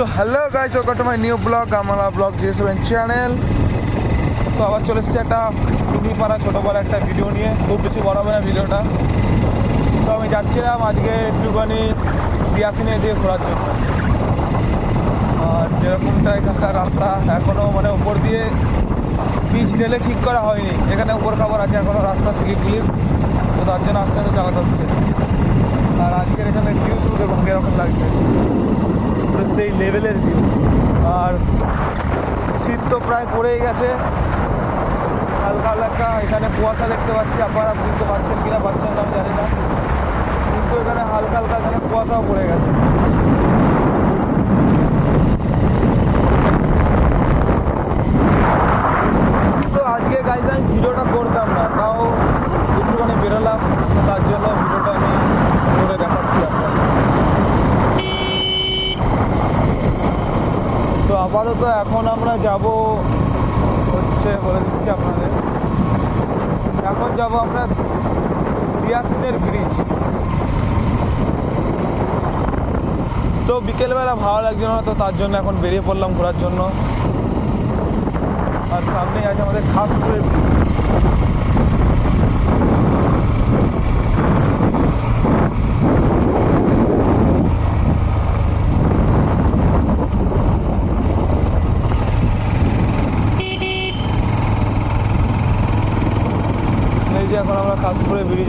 So hello guys welcome to my new blog আমরা blog GSN channel তো আবার চলে এসেছি একটা টুপি পাড়া ছোটো বড় একটা ভিডিও নিয়ে, খুব বেশি বড় হবে না ভিডিওটা। তো আমি যাচ্ছিলাম আজকে একটুখানি দিয়াসিনে দিয়ে ঘোরার জন্য। আর যেরকমটা এখানকার রাস্তা এখনও মানে উপর দিয়ে পিচ ঢেলে ঠিক করা হয়নি। এখানে উপর খাবার আছে এখনও রাস্তা সিকিপ ক্লিপ তো তার জন্য আস্তে আস্তে চালাতে হচ্ছে। আর আজকের এখানে ভিউ শুধু দেখুন, কীরকম লাগছে। লেভেলের ভিউ আর শীত তো প্রায় পড়েই গেছে। হালকা হালকা এখানে কুয়াশা দেখতে পাচ্ছি। আপনারা বুঝতে পারছেন কিনা, পাচ্ছেন না, আমি জানি না। কিন্তু এখানে হালকা হালকা এখানে কুয়াশাও পড়ে গেছে তো আজকে গাইজ আমি ভিডিওটা করতাম না তাও একটুখানি বেরোলাম তো তার জন্য ভিডিওটা আমি করে দেখাচ্ছি আপনাদের তো আপাতত এখন আমরা যাব হচ্ছে, বলে দিচ্ছি আপনাদের। এখন যাব আমরা দিয়াসিনের ব্রিজ তো বিকেলবেলা ভালো লাগছে না, তো তার জন্য এখন বেরিয়ে পড়লাম ঘোরার জন্য। আর সামনেই আছে আমাদের খাসপুরের ব্রিজ এই যে এখন আমরা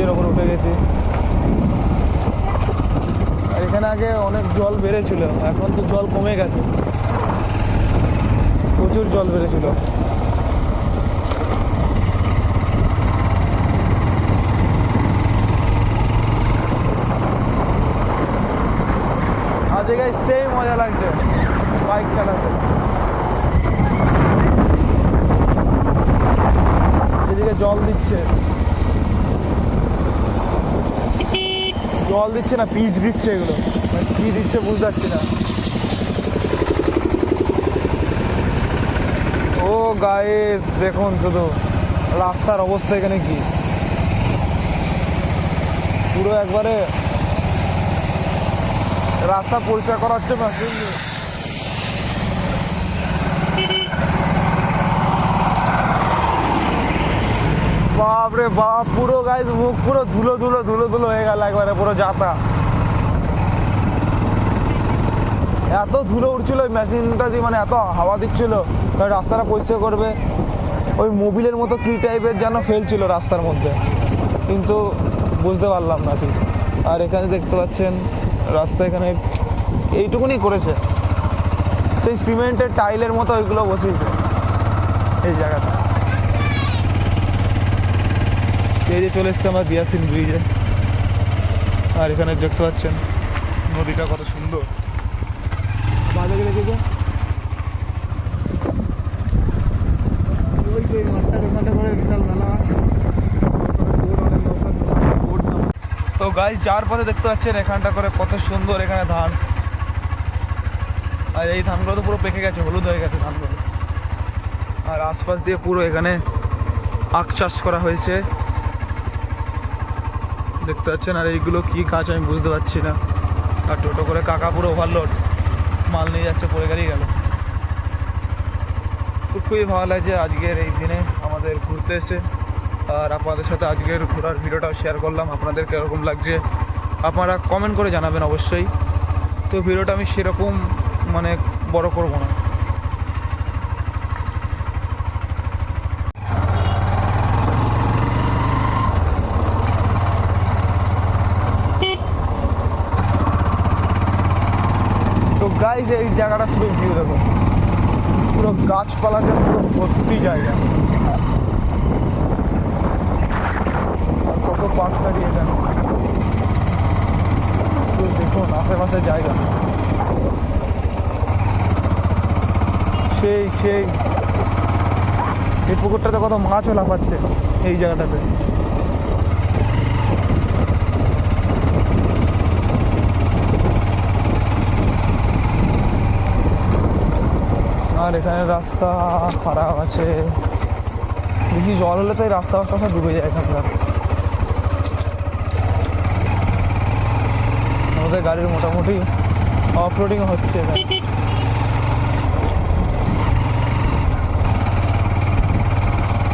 খাসপুরের ওপর উঠে গেছি। এখানে আগে অনেক জল বেড়েছিল, এখন তো জল কমে গেছে। প্রচুর জল বেড়েছিল। মজা লাগছে বাইক চালাতে। জল দিচ্ছে। জল দিচ্ছে না, পিচ দিচ্ছে এগুলো। মানে কি দিচ্ছে বুঝতে পারছি না। ও গায়ে দেখুন শুধু, রাস্তার অবস্থা এখানে কি? পুরো একবারে রাস্তা পরিষ্কার করা হচ্ছে মেশিন দিয়ে। বাপ রে বাপ, পুরো গাইজ মুখ পুরো ধুলো ধুলো ধুলো ধুলো হয়ে গেল একবারে, পুরো যাতা। এত ধুলো উঠছিল ওই মেশিনটা দিয়ে মানে এত হাওয়া দিচ্ছিল, তাই রাস্তাটা পরিষ্কার করবে। ওই মোবিলের মতো কি টাইপের যেন ফেলছিল রাস্তার মধ্যে। কিন্তু বুঝতে পারলাম না ঠিক। আর এখানে দেখতে পাচ্ছেন, রাস্তা এখানে এইটুকুনি করেছে। সেই সিমেন্টের টাইলের মতো ওইগুলো বসিয়েছে। এই জায়গাটা। এই যে চলে এসছে আমরা দিয়াসিন ব্রিজে আর এখানে দেখতে পাচ্ছেন নদীটা কত সুন্দর। তো গাছ যার পথে দেখতে পাচ্ছেন এখানটা করে কত সুন্দর এখানে ধান। আর এই ধানগুলো তো পুরো পেকে গেছে হলুদ হয়ে গেছে ধানগুলো। আর আশপাশ দিয়ে পুরো এখানে আখ চাষ করা হয়েছে। দেখতে পাচ্ছেন? আর এইগুলো কি কাজ আমি বুঝতে পারছি না। আর টোটো করে কাকা পুরো ওভারলোড মাল নিয়ে যাচ্ছে, পড়ে গেলেই গেল। খুবই ভালো লাগছে আজকের এই দিনে আমাদের ঘুরতে এসে। আর আপনাদের সাথে আজকের ঘোরার ভিডিওটাও শেয়ার করলাম। আপনাদের কীরকম লাগছে আপনারা কমেন্ট করে জানাবেন অবশ্যই। তো ভিডিওটা আমি সেরকম মানে বড় করব না তো গাইজ এই জায়গাটা শুধু ভিউ দেখো। পুরো গাছপালাতে পুরো ভর্তি জায়গা। কত পার্ক দাঁড়িয়ে শুধু দেখুন আশেপাশে জায়গা। সেই সেই। এই পুকুরটাতে কত মাছও লাফাচ্ছে এই জায়গাটাতে। আর এখানে রাস্তা খারাপ আছে। বেশি জল হলে তো এই রাস্তা রাস্তা সব ডুবে যায় এখানকার আমাদের গাড়ির মোটামুটি অফরোডিং হচ্ছে এখানে।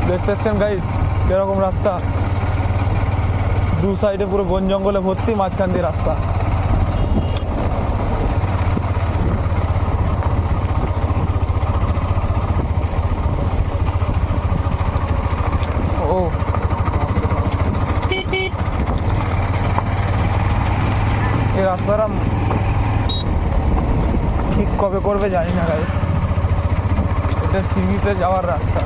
দেখতে পাচ্ছেন গাইস এরকম রাস্তা? দু সাইডে পুরো বন জঙ্গলে ভর্তি, মাঝখান দিয়ে রাস্তা। করবে জানি না গাইস এটা সিমিতে যাওয়ার রাস্তা।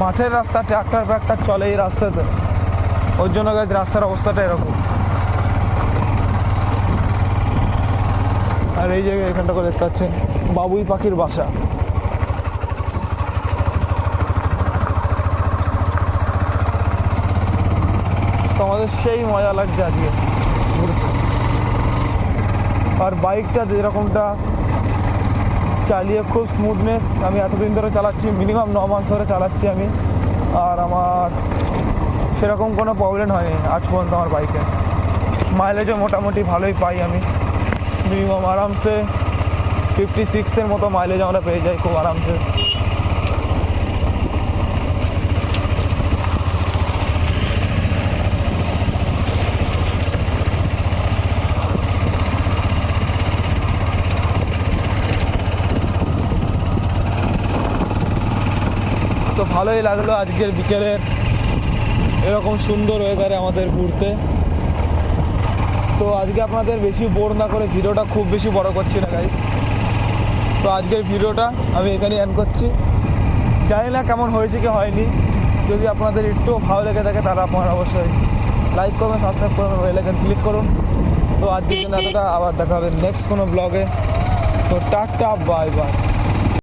মাঠের রাস্তা ট্রাক্টর ফ্যাক্টর চলে এই রাস্তাতে। ওর জন্য গাছ রাস্তার অবস্থাটা এরকম। আর এই জায়গায় এখানটাকে দেখতে পাচ্ছেন, বাবুই পাখির বাসা। তো আমাদের সেই মজা লাগছে আজকে। আর বাইকটা যেরকমটা চালিয়ে খুব স্মুথনেস আমি এতদিন ধরে চালাচ্ছি মিনিমাম ন মাস ধরে চালাচ্ছি আমি, আর আমার সেরকম কোনো প্রবলেম হয়নি আজ পর্যন্ত আমার বাইকে। মাইলেজও মোটামুটি ভালোই পাই আমি। মিনিমাম আরামসে ফিফটি সিক্সের মতো মাইলেজ আমরা পেয়ে যাই খুব আরামসে। ভালোই লাগল আজকের বিকেলের এরকম সুন্দর ওয়েদারে আমাদের ঘুরতে। তো আজকে আপনাদের বেশি বোর না করে ভিডিওটা খুব বেশি বড় করছি না গাইস তো আজকের ভিডিওটা আমি এখানেই এন্ড করছি। জানি না কেমন হয়েছে কি হয়নি। যদি আপনাদের একটু ভালো লেগে থাকে, তাহলে আপনারা অবশ্যই লাইক করবেন সাবস্ক্রাইব করবেন বেল আইকন ক্লিক করুন। তো আজকের জন্য এতটা, আবার দেখা হবে নেক্সট কোনো ব্লগে তো টাটা বাই বাই